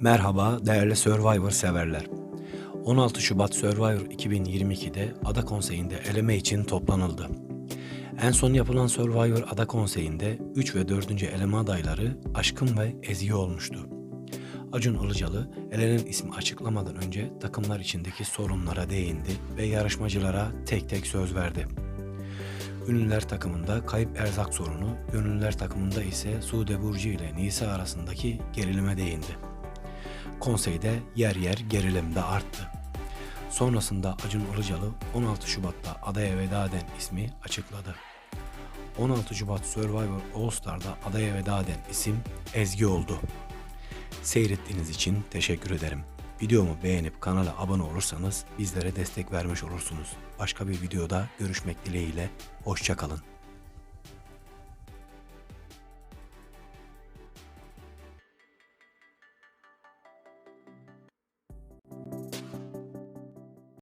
Merhaba değerli Survivor severler. 16 Şubat Survivor 2022'de Ada Konseyi'nde eleme için toplanıldı. En son yapılan Survivor Ada Konseyi'nde 3 ve 4. eleme adayları Aşkın ve Ezgi olmuştu. Acun Ilıcalı elenen ismi açıklamadan önce takımlar içindeki sorunlara değindi ve yarışmacılara tek tek söz verdi. Ünlüler takımında kayıp erzak sorunu, gönüllüler takımında ise Sude Burcu ile Nisa arasındaki gerilime değindi. Konseyde yer yer gerilim de arttı. Sonrasında Acun Ilıcalı 16 Şubat'ta adaya veda eden ismi açıkladı. 16 Şubat Survivor All Star'da adaya veda eden isim Ezgi oldu. Seyrettiğiniz için teşekkür ederim. Videomu beğenip kanala abone olursanız bizlere destek vermiş olursunuz. Başka bir videoda görüşmek dileğiyle. Hoşçakalın.